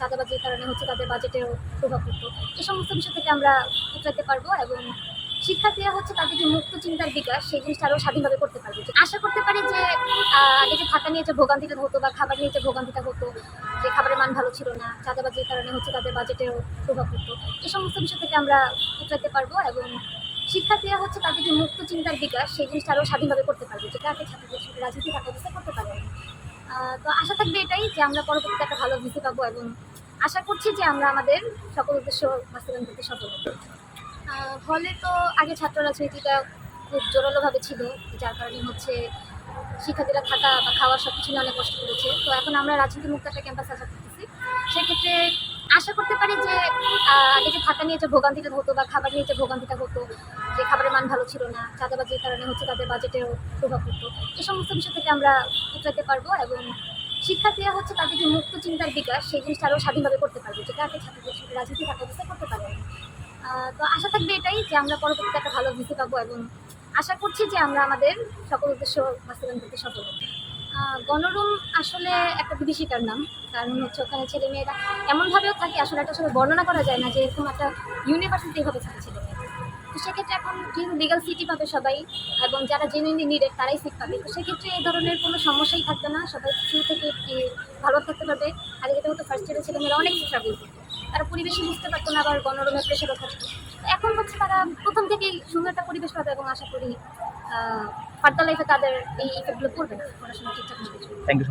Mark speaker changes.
Speaker 1: চাঁদাবাজির কারণে হচ্ছে তাদের বাজেটেও প্রভাব পড়তো। এই সমস্ত বিষয় থেকে আমরা উতরাতে পারব এবং শিক্ষার্থীরা হচ্ছে তাদের যে মুক্ত চিন্তার বিকাশ, সেই জিনিসটা আরও স্বাধীনভাবে করতে পারবে। আশা করতে পারি যে আগে যে থাকা নিয়ে যে ভোগান্তিটা হতো বা খাবার নিয়ে যে ভোগান্তিটা হতো, যে খাবারের মান ভালো ছিল না, চাঁদাবাজির কারণে হচ্ছে তাদের বাজেটেও প্রভাব পড়তো এই সমস্ত বিষয় থেকে আমরা উতরাতে পারব এবং শিক্ষার্থীরা হচ্ছে তাদের যে মুক্ত চিন্তার বিকাশ, সেই জিনিসটা আরও স্বাধীনভাবে করতে পারবে, যেটা আগে ছাত্রদের রাজনীতি থাকা অবস্থায় করতে পারবে তো আশা থাকবে এটাই যে আমরা পরবর্তীতে একটা ভালো ভিসি পাবো এবং আশা করছি যে আমরা আমাদের সকল উদ্দেশ্য বাস্তবায়ন করতে সফল হব। হলে তো আগে ছাত্র রাজনীতিটা খুব জোরালোভাবে ছিল, যার কারণে হচ্ছে শিক্ষার্থীরা থাকা বা খাওয়া সব কিছু নিয়ে অনেক কষ্ট করেছে। তো এখন আমরা রাজনীতি মুক্ত একটা ক্যাম্পাস আশা করতেছি। সেক্ষেত্রে আশা করতে পারি যে আগে যে থাকা নিয়ে যে ভোগান্তিটা হতো বা খাবার নিয়ে যে ভোগান্তিটা হতো, যে খাবারের মান ভালো ছিল না, চাঁদাবাজির কারণে হচ্ছে তাদের বাজেটেও প্রভাব পড়তো এই সমস্ত বিষয় থেকে আমরা উতরাতে পারব এবং শিক্ষার্থীরা হচ্ছে তাদের যে মুক্ত চিন্তার বিকাশ, সেই জিনিসটা আরও স্বাধীনভাবে করতে পারবে, যেটা আগে ছাত্রদের সাথে রাজনীতি থাকা অবস্থায় করতে পারবে। তো আশা থাকবে এটাই যে আমরা পরবর্তীতে একটা ভালো ভিসি পাবো এবং আশা করছি যে আমরা আমাদের সকল উদ্দেশ্য বাস্তবায়ন করতে সফল গণরুম আসলে একটা বিভীষিকার নাম। কারণ হচ্ছে ওখানে ছেলে মেয়েরা এমনভাবেও থাকে, আসলে একটা আসলে বর্ণনা করা যায় না যে এরকম একটা ইউনিভার্সিটি এভাবে থাকে ছেলে সেক্ষেত্রে এখন যেহেতু লিগাল সিটি পাবে সবাই, এবং যারা জেনুইনলি নিডেড তারাই সিট পাবে। তো সেক্ষেত্রে এই ধরনের কোনো সমস্যাই থাকবে না, সবাই শুরু থেকে ভালো থাকতে পারবে। আগে যেটা হতো ফার্স্ট ইয়ারের ছেলেমেয়েরা অনেক স্ট্রাগল করতো। তারা পরিবেশে বুঝতে পারতো না, আবার গণরমের প্রেশারও থাকতো। এখন হচ্ছে তারা প্রথম থেকেই সুন্দর একটা পরিবেশ পাবে এবং আশা করি ফার্দার লাইফে তাদের এই ইফেক্টগুলো পড়বে পড়াশোনা ঠিকঠাক
Speaker 2: থ্যাংক ইউ